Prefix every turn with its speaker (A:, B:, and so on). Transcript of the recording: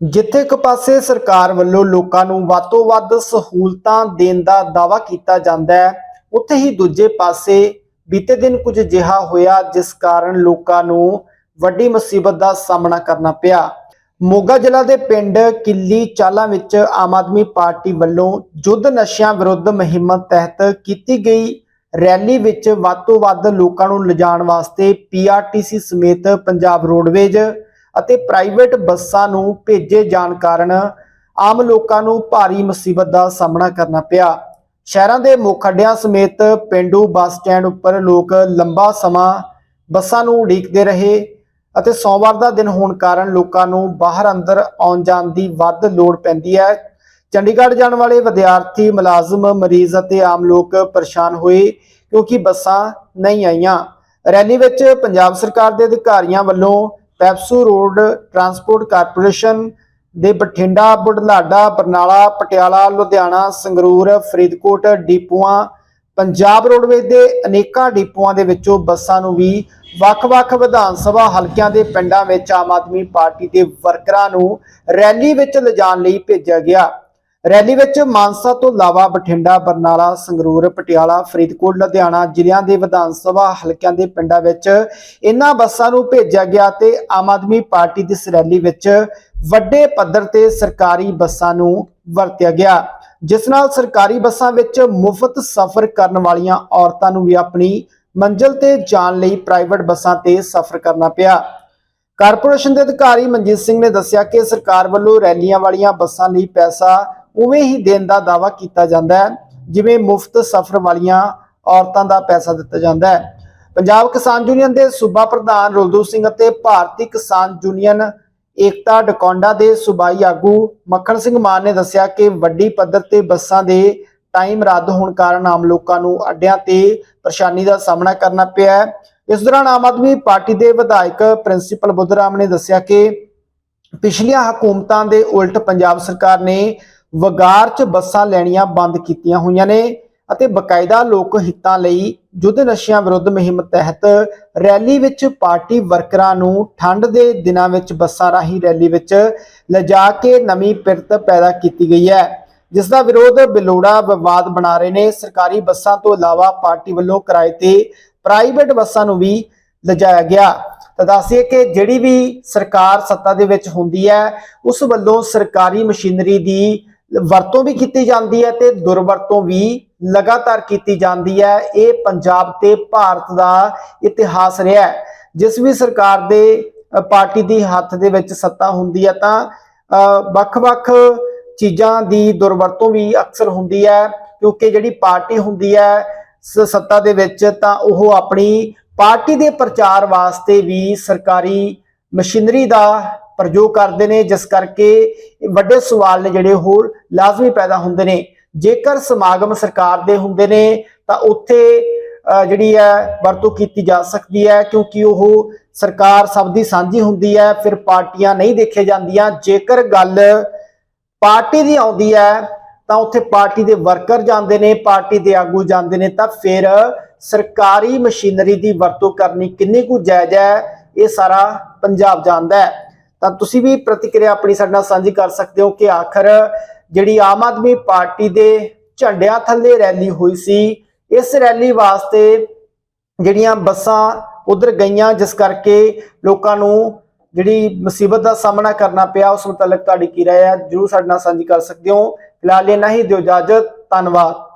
A: ਜਿੱਥੇ ਇੱਕ ਪਾਸੇ ਸਰਕਾਰ ਵੱਲੋਂ ਲੋਕਾਂ ਨੂੰ ਵੱਧ ਤੋਂ ਵੱਧ ਸਹੂਲਤਾਂ ਦੇਣ ਦਾ ਦਾਅਵਾ ਕੀਤਾ ਜਾਂਦਾ ਹੈ, ਉੱਥੇ ਹੀ ਦੂਜੇ ਪਾਸੇ ਬੀਤੇ ਦਿਨ ਕੁਝ ਅਜਿਹਾ ਹੋਇਆ, ਜਿਸ ਕਾਰਨ ਲੋਕਾਂ ਨੂੰ ਵੱਡੀ ਮੁਸੀਬਤ ਦਾ ਸਾਹਮਣਾ ਕਰਨਾ ਪਿਆ। ਮੋਗਾ ਜ਼ਿਲ੍ਹਾ ਦੇ ਪਿੰਡ ਕਿੱਲੀ ਚਾਲਾ ਵਿੱਚ ਆਮ ਆਦਮੀ ਪਾਰਟੀ ਵੱਲੋਂ ਜੁੱਧ ਨਸ਼ਿਆਂ ਵਿਰੁੱਧ ਮੁਹਿੰਮ ਤਹਿਤ ਕੀਤੀ ਗਈ ਰੈਲੀ ਵਿੱਚ ਵੱਧ ਤੋਂ ਵੱਧ ਲੋਕਾਂ ਨੂੰ ਲਿਜਾਣ ਵਾਸਤੇ ਪੀਆਰਟੀਸੀ ਸਮੇਤ ਪੰਜਾਬ ਰੋਡਵੇਜ਼ ਅਤੇ ਪ੍ਰਾਈਵੇਟ ਬੱਸਾਂ ਨੂੰ ਭੇਜੇ ਜਾਣ ਕਾਰਨ ਆਮ ਲੋਕਾਂ ਨੂੰ ਭਾਰੀ ਮੁਸੀਬਤ ਦਾ ਸਾਹਮਣਾ ਕਰਨਾ ਪਿਆ। ਸ਼ਹਿਰਾਂ ਦੇ ਮੁੱਖ ਅੱਡਿਆਂ ਸਮੇਤ ਪਿੰਡੂ ਬੱਸ ਸਟੈਂਡ ਉੱਪਰ ਲੋਕ ਲੰਬਾ ਸਮਾਂ ਬੱਸਾਂ ਨੂੰ ਉਡੀਕਦੇ ਰਹੇ ਅਤੇ ਸੋਮਵਾਰ ਦਾ ਦਿਨ ਹੋਣ ਕਾਰਨ ਲੋਕਾਂ ਨੂੰ ਬਾਹਰ ਅੰਦਰ ਆਉਣ ਜਾਣ ਦੀ ਵੱਧ ਲੋੜ ਪੈਂਦੀ ਹੈ। ਚੰਡੀਗੜ੍ਹ ਜਾਣ ਵਾਲੇ ਵਿਦਿਆਰਥੀ, ਮੁਲਾਜ਼ਮ, ਮਰੀਜ਼ ਅਤੇ ਆਮ ਲੋਕ ਪਰੇਸ਼ਾਨ ਹੋਏ ਕਿਉਂਕਿ ਬੱਸਾਂ ਨਹੀਂ ਆਈਆਂ। ਰੈਲੀ ਵਿੱਚ ਪੰਜਾਬ ਸਰਕਾਰ ਦੇ ਅਧਿਕਾਰੀਆਂ ਵੱਲੋਂ ਪੈਪਸੂ ਰੋਡ ਟਰਾਂਸਪੋਰਟ ਕਾਰਪੋਰੇਸ਼ਨ ਦੇ ਬਠਿੰਡਾ, ਬੁਢਲਾਡਾ, ਬਰਨਾਲਾ, ਪਟਿਆਲਾ, ਲੁਧਿਆਣਾ, ਸੰਗਰੂਰ, ਫਰੀਦਕੋਟ, ਡਿਪੂਆਂ, ਪੰਜਾਬ ਰੋਡਵੇਜ਼ ਦੇ ਅਨੇਕਾਂ ਡਿਪੂਆਂ ਦੇ ਵਿੱਚੋਂ ਬੱਸਾਂ ਨੂੰ ਵੀ ਵੱਖ-ਵੱਖ ਵਿਧਾਨ ਸਭਾ ਹਲਕਿਆਂ ਦੇ ਪਿੰਡਾਂ ਵਿੱਚ ਆਮ ਆਦਮੀ ਪਾਰਟੀ ਦੇ ਵਰਕਰਾਂ ਨੂੰ ਰੈਲੀ ਵਿੱਚ ਲਿਜਾਣ ਲਈ ਭੇਜਿਆ ਗਿਆ। ਰੈਲੀ ਵਿੱਚ ਮਾਨਸਾ ਤੋਂ ਇਲਾਵਾ ਬਠਿੰਡਾ, ਬਰਨਾਲਾ, ਸੰਗਰੂਰ, ਪਟਿਆਲਾ, ਫਰੀਦਕੋਟ, ਲੁਧਿਆਣਾ ਜ਼ਿਲ੍ਹਿਆਂ ਦੇ ਵਿਧਾਨ ਸਭਾ ਹਲਕਿਆਂ ਦੇ ਪਿੰਡਾਂ ਵਿੱਚ ਇਨ੍ਹਾਂ ਬੱਸਾਂ ਨੂੰ ਭੇਜਿਆ ਗਿਆ ਤੇ ਆਮ ਆਦਮੀ ਪਾਰਟੀ ਦੀ ਇਸ ਰੈਲੀ ਵਿੱਚ ਵੱਡੇ ਪੱਧਰ ਤੇ ਸਰਕਾਰੀ ਬੱਸਾਂ ਨੂੰ ਵਰਤਿਆ ਗਿਆ, ਜਿਸ ਨਾਲ ਸਰਕਾਰੀ ਬੱਸਾਂ ਵਿੱਚ ਮੁਫਤ ਸਫ਼ਰ ਕਰਨ ਵਾਲੀਆਂ ਔਰਤਾਂ ਨੂੰ ਵੀ ਆਪਣੀ ਮੰਜ਼ਿਲ ਤੇ ਜਾਣ ਲਈ ਪ੍ਰਾਈਵੇਟ ਬੱਸਾਂ ਤੇ ਸਫ਼ਰ ਕਰਨਾ ਪਿਆ। ਕਾਰਪੋਰੇਸ਼ਨ ਦੇ ਅਧਿਕਾਰੀ ਮਨਜੀਤ ਸਿੰਘ ਨੇ ਦੱਸਿਆ ਕਿ ਸਰਕਾਰ ਵੱਲੋਂ ਰੈਲੀਆਂ ਵਾਲੀਆਂ ਬੱਸਾਂ ਲਈ ਪੈਸਾ ਉਵੇਂ ਹੀ ਦੇਣ ਦਾ ਦਾਅਵਾ ਕੀਤਾ ਜਾਂਦਾ ਹੈ, ਜਿਵੇਂ ਮੁਫਤ ਸਫ਼ਰ ਵਾਲੀਆਂ ਔਰਤਾਂ ਦਾ ਪੈਸਾ ਦਿੱਤਾ ਜਾਂਦਾ ਹੈ। ਪੰਜਾਬ ਕਿਸਾਨ ਯੂਨੀਅਨ ਦੇ ਸੂਬਾ ਪ੍ਰਧਾਨ ਰੁਲਦੂ ਸਿੰਘ ਅਤੇ ਭਾਰਤੀ ਕਿਸਾਨ ਯੂਨੀਅਨ ਏਕਤਾ ਡਕੌਂਡਾ ਦੇ ਸੂਬਾਈ ਆਗੂ ਮੱਖਣ ਸਿੰਘ ਮਾਨ ਨੇ ਦੱਸਿਆ ਕਿ ਵੱਡੀ ਪੱਧਰ ਤੇ ਬੱਸਾਂ ਦੇ ਟਾਈਮ ਰੱਦ ਹੋਣ ਕਾਰਨ ਆਮ ਲੋਕਾਂ ਨੂੰ ਅੱਡਿਆਂ ਤੇ ਪਰੇਸ਼ਾਨੀ ਦਾ ਸਾਹਮਣਾ ਕਰਨਾ ਪਿਆ ਹੈ। ਇਸ ਦੌਰਾਨ ਆਮ ਆਦਮੀ ਪਾਰਟੀ ਦੇ ਵਿਧਾਇਕ ਪ੍ਰਿੰਸੀਪਲ ਬੁੱਧਰਾਮ ਨੇ ਦੱਸਿਆ ਕਿ ਪਿਛਲੀਆਂ ਹਕੂਮਤਾਂ ਦੇ ਉਲਟ ਪੰਜਾਬ ਸਰਕਾਰ ਨੇ ਵਗਾਰ 'ਚ ਬੱਸਾਂ ਲੈਣੀਆਂ ਬੰਦ ਕੀਤੀਆਂ ਹੋਈਆਂ ਨੇ ਅਤੇ ਬਕਾਇਦਾ ਲੋਕ ਹਿੱਤਾਂ ਲਈ ਯੁੱਧ ਨਸ਼ਿਆਂ ਵਿਰੁੱਧ ਮੁਹਿੰਮ ਤਹਿਤ ਰੈਲੀ ਵਿੱਚ ਪਾਰਟੀ ਵਰਕਰਾਂ ਨੂੰ ਠੰਡ ਦੇ ਦਿਨਾਂ ਵਿੱਚ ਬੱਸਾਂ ਰਾਹੀਂ ਰੈਲੀ ਵਿੱਚ ਲਿਜਾ ਕੇ ਨਵੀਂ ਪਿਰਤ ਪੈਦਾ ਕੀਤੀ ਗਈ ਹੈ, ਜਿਸ ਦਾ ਵਿਰੋਧ ਬਿਲੋੜਾ ਵਿਵਾਦ ਬਣਾ ਰਹੇ ਨੇ। ਸਰਕਾਰੀ ਬੱਸਾਂ ਤੋਂ ਇਲਾਵਾ ਪਾਰਟੀ ਵੱਲੋਂ ਕਿਰਾਏ ਤੇ ਪ੍ਰਾਈਵੇਟ ਬੱਸਾਂ ਨੂੰ ਵੀ ਲਿਜਾਇਆ ਗਿਆ। ਤਾਂ ਦੱਸਿਏ ਕਿ ਜਿਹੜੀ ਵੀ ਸਰਕਾਰ ਸੱਤਾ ਦੇ ਵਿੱਚ ਹੁੰਦੀ ਹੈ, ਉਸ ਵੱਲੋਂ ਸਰਕਾਰੀ ਮਸ਼ੀਨਰੀ ਦੀ ਵਰਤੋਂ ਵੀ ਕੀਤੀ ਜਾਂਦੀ ਹੈ ਤੇ ਦੁਰਵਰਤੋਂ ਵੀ ਲਗਾਤਾਰ ਕੀਤੀ ਜਾਂਦੀ ਹੈ। ਇਹ ਪੰਜਾਬ ਤੇ ਭਾਰਤ ਦਾ ਇਤਿਹਾਸ ਰਿਹਾ ਹੈ। ਜਿਸ ਵੀ ਸਰਕਾਰ ਦੇ ਪਾਰਟੀ ਦੀ ਹੱਥ ਦੇ ਵਿੱਚ ਸੱਤਾ ਹੁੰਦੀ ਹੈ ਤਾਂ ਅ, ਵੱਖ-ਵੱਖ ਚੀਜ਼ਾਂ ਦੀ ਦੁਰਵਰਤੋਂ ਵੀ ਅਕਸਰ ਹੁੰਦੀ ਹੈ। ਕਿਉਂਕਿ ਜਿਹੜੀ ਪਾਰਟੀ ਹੁੰਦੀ ਹੈ ਸੱਤਾ ਦੇ ਵਿੱਚ ਤਾਂ ਉਹ ਆਪਣੀ ਪਾਰਟੀ ਦੇ ਪ੍ਰਚਾਰ ਵਾਸਤੇ ਵੀ ਸਰਕਾਰੀ ਮਸ਼ੀਨਰੀ ਦਾ ਪ੍ਰਯੋਗ ਕਰਦੇ ਨੇ, ਜਿਸ ਕਰਕੇ ਵੱਡੇ ਸਵਾਲ ਨੇ ਜਿਹੜੇ ਉਹ ਲਾਜ਼ਮੀ ਪੈਦਾ ਹੁੰਦੇ ਨੇ। ਜੇਕਰ ਸਮਾਗਮ ਸਰਕਾਰ ਦੇ ਹੁੰਦੇ ਨੇ, ਤਾਂ ਉੱਥੇ ਜਿਹੜੀ ਹੈ, ਵਰਤੋਂ ਕੀਤੀ ਜਾ ਸਕਦੀ ਹੈ, ਕਿਉਂਕਿ ਉਹ ਸਰਕਾਰ ਸਭ ਦੀ ਸਾਂਝੀ ਹੁੰਦੀ ਹੈ, ਫਿਰ ਪਾਰਟੀਆਂ ਨਹੀਂ ਦੇਖੇ ਜਾਂਦੀਆਂ। ਜੇਕਰ ਗੱਲ ਪਾਰਟੀ ਦੀ ਆਉਂਦੀ ਹੈ, ਤਾਂ ਉੱਥੇ ਪਾਰਟੀ ਦੇ ਵਰਕਰ ਜਾਂਦੇ ਨੇ, ਪਾਰਟੀ ਦੇ ਆਗੂ ਜਾਂਦੇ ਨੇ, ਤਾਂ ਫਿਰ ਸਰਕਾਰੀ ਮਸ਼ੀਨਰੀ ਦੀ ਵਰਤੋਂ ਕਰਨੀ ਕਿੰਨੀ ਕੁ ਜਾਇਜ਼ ਹੈ, ਇਹ ਸਾਰਾ ਪੰਜਾਬ ਜਾਣਦਾ ਹੈ। ਤਾਂ ਤੁਸੀਂ ਵੀ ਪ੍ਰਤੀਕਿਰਿਆ ਆਪਣੀ ਸਾਡੇ ਨਾਲ ਸਾਂਝੀ ਕਰ ਸਕਦੇ ਹੋ ਕਿ ਆਖਰ ਜਿਹੜੀ ਆਮ ਆਦਮੀ ਪਾਰਟੀ ਦੇ ਝੰਡਿਆਂ ਥੱਲੇ ਰੈਲੀ ਹੋਈ ਸੀ, ਇਸ ਰੈਲੀ ਵਾਸਤੇ ਜਿਹੜੀਆਂ ਬੱਸਾਂ ਉਧਰ ਗਈਆਂ, ਜਿਸ ਕਰਕੇ ਲੋਕਾਂ ਨੂੰ ਜਿਹੜੀ ਮੁਸੀਬਤ ਦਾ ਸਾਹਮਣਾ ਕਰਨਾ ਪਿਆ, ਉਸ ਮੁਤਲਕ ਤੁਹਾਡੀ ਕੀ ਰਾਏ ਹੈ? ਜਰੂਰ ਸਾਡੇ ਨਾਲ ਸਾਂਝੀ ਕਰ ਸਕਦੇ ਹੋ। ਫਿਲਹਾਲ ਇਹ ਨਹੀਂ ਦਿਓ ਇਜਾਜ਼ਤ, ਧੰਨਵਾਦ।